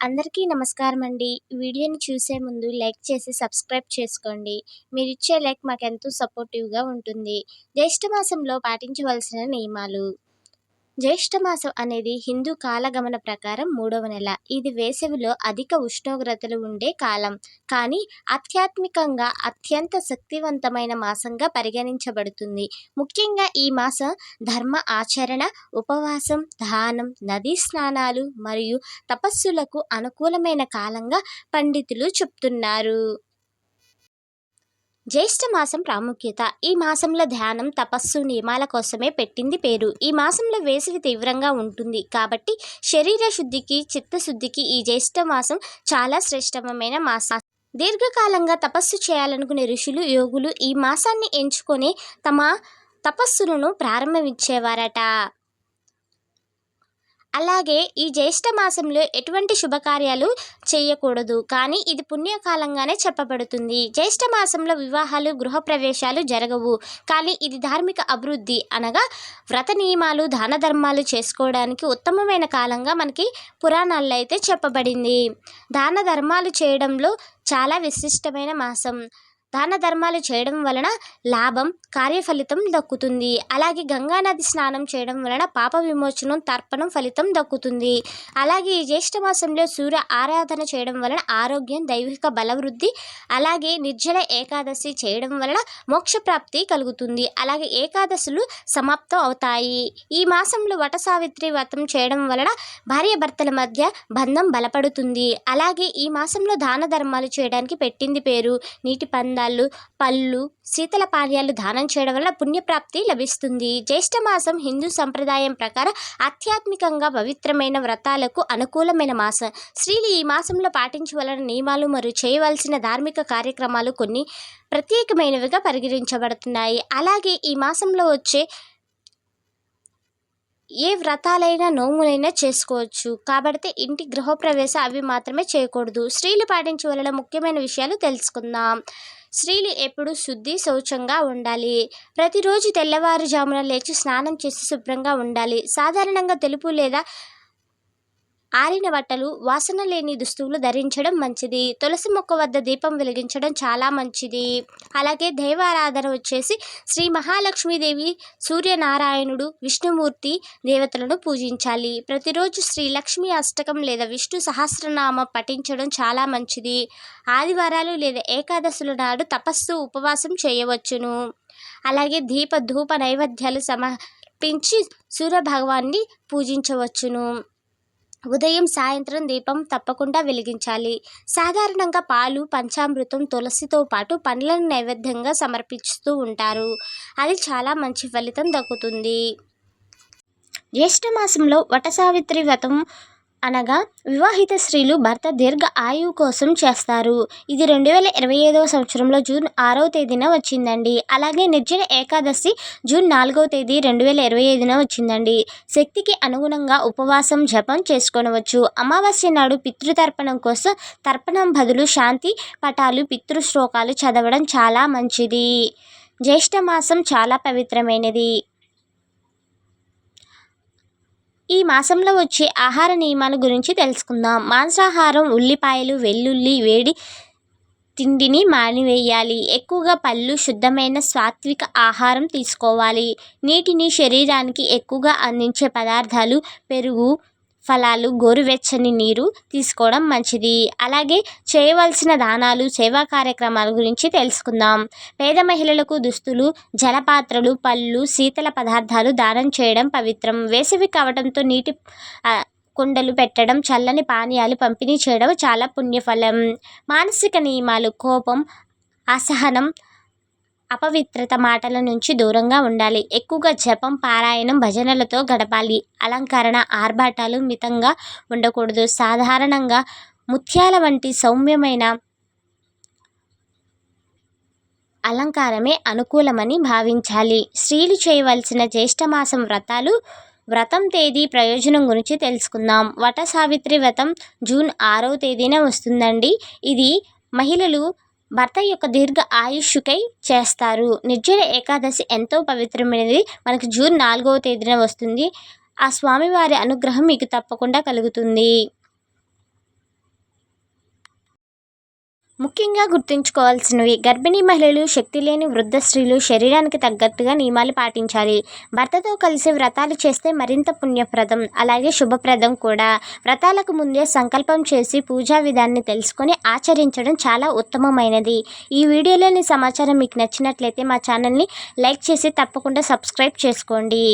అందరికీ నమస్కారం అండి. వీడియోని చూసే ముందు లైక్ చేసి సబ్స్క్రైబ్ చేసుకోండి. మీరు ఇచ్చే లైక్ మాకెంతో సపోర్టివ్గా ఉంటుంది. జ్యేష్ఠ మాసంలో పాటించవలసిన నియమాలు జ్యేష్ఠమాసం అనేది హిందూ కాలగమన ప్రకారం మూడవ నెల. ఇది వేసవిలో అధిక ఉష్ణోగ్రతలు ఉండే కాలం. కానీ ఆధ్యాత్మికంగా అత్యంత శక్తివంతమైన మాసంగా పరిగణించబడుతుంది. ముఖ్యంగా ఈ మాసం ధర్మ ఆచరణ ఉపవాసం దానం నదీ స్నానాలు మరియు తపస్సులకు అనుకూలమైన కాలంగా పండితులు చెప్తున్నారు. జ్యేష్ఠ మాసం ప్రాముఖ్యత. ఈ మాసంలో ధ్యానం తపస్సు నియమాల కోసమే పెట్టింది పేరు. ఈ మాసంలో వేసవి తీవ్రంగా ఉంటుంది కాబట్టి శరీర శుద్ధికి చిత్తశుద్ధికి ఈ జ్యేష్ఠ మాసం చాలా శ్రేష్టమైన మాసం. దీర్ఘకాలంగా తపస్సు చేయాలనుకునే ఋషులు యోగులు ఈ మాసాన్ని ఎంచుకొని తమ తపస్సులను ప్రారంభించేవారట అలాగే ఈ జ్యేష్ఠ మాసంలో ఎటువంటి శుభకార్యాలు చేయకూడదు. కానీ ఇది పుణ్యకాలంగానే చెప్పబడుతుంది. జ్యేష్ఠ మాసంలో వివాహాలు గృహప్రవేశాలు జరగవు. కానీ ఇది ధార్మిక అభివృద్ధి అనగా వ్రత నియమాలు దాన ధర్మాలు చేసుకోవడానికి ఉత్తమమైన కాలంగా మనకి పురాణాల్లో అయితే చెప్పబడింది. దాన ధర్మాలు చేయడంలో చాలా విశిష్టమైన మాసం. దాన ధర్మాలు చేయడం వలన లాభం కార్యఫలితం దక్కుతుంది. అలాగే గంగానది స్నానం చేయడం వలన పాప విమోచనం తర్పణం ఫలితం దక్కుతుంది. అలాగే ఈ జ్యేష్ఠ మాసంలో సూర్య ఆరాధన చేయడం వలన ఆరోగ్యం దైవిక బలవృద్ధి అలాగే నిర్జల ఏకాదశి చేయడం వలన మోక్షప్రాప్తి కలుగుతుంది. అలాగే ఏకాదశులు సమాప్తం అవుతాయి. ఈ మాసంలో వట సావిత్రి వ్రతం చేయడం వలన భార్య భర్తల మధ్య బంధం బలపడుతుంది. అలాగే ఈ మాసంలో దాన ధర్మాలు చేయడానికి పెట్టింది పేరు నీటి పంద. ఆనందాలు పళ్ళు శీతల పానీయాలు దానం చేయడం వల్ల పుణ్యప్రాప్తి లభిస్తుంది. జ్యేష్ఠమాసం హిందూ సంప్రదాయం ప్రకారం ఆధ్యాత్మికంగా పవిత్రమైన వ్రతాలకు అనుకూలమైన మాసం. స్త్రీలు ఈ మాసంలో పాటించవలన నియమాలు మరియు చేయవలసిన ధార్మిక కార్యక్రమాలు కొన్ని ప్రత్యేకమైనవిగా పరిగణించబడుతున్నాయి. అలాగే ఈ మాసంలో వచ్చే ఏ వ్రతాలైనా నోములైనా చేసుకోవచ్చు. కాబట్టి ఇంటి గృహప్రవేశ అవి మాత్రమే చేయకూడదు. స్త్రీలు పాటించవలన ముఖ్యమైన విషయాలు తెలుసుకుందాం. స్త్రీలు ఎప్పుడు శుద్ధి శౌచంగా ఉండాలి. ప్రతిరోజు తెల్లవారుజామున లేచి స్నానం చేసి శుభ్రంగా ఉండాలి. సాధారణంగా తెలుపు లేదా ఆరిన బట్టలు వాసన లేని దుస్తువులు ధరించడం మంచిది. తులసి మొక్క వద్ద దీపం వెలిగించడం చాలా మంచిది. అలాగే దైవారాధన వచ్చేసి శ్రీ మహాలక్ష్మీదేవి సూర్యనారాయణుడు విష్ణుమూర్తి దేవతలను పూజించాలి. ప్రతిరోజు శ్రీ లక్ష్మీ అష్టకం లేదా విష్ణు సహస్రనామ పఠించడం చాలా మంచిది. ఆదివారాలు లేదా ఏకాదశుల నాడు తపస్సు ఉపవాసం చేయవచ్చును. అలాగే దీప ధూప నైవేద్యాలు సమర్పించి సూర్యభగవాన్ని పూజించవచ్చును. ఉదయం సాయంత్రం దీపం తప్పకుండా వెలిగించాలి. సాధారణంగా పాలు పంచామృతం తులసితో పాటు పండ్లను నైవేద్యంగా సమర్పిస్తూ ఉంటారు. అది చాలా మంచి ఫలితం దక్కుతుంది. జ్యేష్ఠ మాసంలో వట సావిత్రి వ్రతం అనగా వివాహిత స్త్రీలు భర్త దీర్ఘ ఆయువు కోసం చేస్తారు. ఇది రెండు వేల ఇరవై ఐదవ సంవత్సరంలో జూన్ ఆరవ తేదీన వచ్చిందండి. అలాగే నిర్జన ఏకాదశి జూన్ నాలుగవ తేదీ రెండు వేల ఇరవై ఐదున వచ్చిందండి. శక్తికి అనుగుణంగా ఉపవాసం జపం చేసుకోనవచ్చు. అమావాస్య నాడు పితృతర్పణం కోసం తర్పణం బదులు శాంతి పటాలు పితృశ్లోకాలు చదవడం చాలా మంచిది. జ్యేష్ఠ మాసం చాలా పవిత్రమైనది. ఈ మాసంలో వచ్చే ఆహార నియమాల గురించి తెలుసుకుందాం. మాంసాహారం ఉల్లిపాయలు వెల్లుల్లి వేడి తిండిని మానివేయాలి. ఎక్కువగా పళ్ళు శుద్ధమైన సాత్విక ఆహారం తీసుకోవాలి. నీటిని శరీరానికి ఎక్కువగా అందించే పదార్థాలు పెరుగు ఫలాలు గోరువెచ్చని నీరు తీసుకోవడం మంచిది. అలాగే చేయవలసిన దానాలు సేవా కార్యక్రమాల గురించి తెలుసుకుందాం. పేద మహిళలకు దుస్తులు జలపాత్రలు పళ్ళు శీతల పదార్థాలు దానం చేయడం పవిత్రం. వేసవి కావడంతో నీటి కుండలు పెట్టడం చల్లని పానీయాలు పంపిణీ చేయడం చాలా పుణ్యఫలం. మానసిక నియమాలు కోపం అసహనం అపవిత్రత మాటల నుంచి దూరంగా ఉండాలి. ఎక్కువగా జపం పారాయణం భజనలతో గడపాలి. అలంకరణ ఆర్భాటాలు మితంగా ఉండకూడదు. సాధారణంగా ముత్యాల వంటి సౌమ్యమైన అలంకారమే అనుకూలమని భావించాలి. స్త్రీలు చేయవలసిన జ్యేష్ఠమాసం వ్రతాలు వ్రతం తేదీ ప్రయోజనం గురించి తెలుసుకుందాం. వట సావిత్రి వ్రతం జూన్ ఆరవ తేదీన వస్తుందండి. ఇది మహిళలు భర్త యొక్క దీర్ఘ ఆయుష్కై చేస్తారు. నిర్జల ఏకాదశి ఎంతో పవిత్రమైనది. మనకు జూన్ నాలుగవ తేదీన వస్తుంది. ఆ స్వామివారి అనుగ్రహం మీకు తప్పకుండా కలుగుతుంది. ముఖ్యంగా గుర్తుంచుకోవాల్సినవి గర్భిణీ మహిళలు శక్తి లేని వృద్ధ స్త్రీలు శరీరానికి తగ్గట్టుగా నియమాలు పాటించాలి. భర్తతో కలిసి వ్రతాలు చేస్తే మరింత పుణ్యప్రదం అలాగే శుభప్రదం కూడా. వ్రతాలకు ముందే సంకల్పం చేసి పూజా విధాన్ని తెలుసుకొని ఆచరించడం చాలా ఉత్తమమైనది. ఈ వీడియోలోని సమాచారం మీకు నచ్చినట్లయితే మా ఛానల్ని లైక్ చేసి తప్పకుండా సబ్స్క్రైబ్ చేసుకోండి.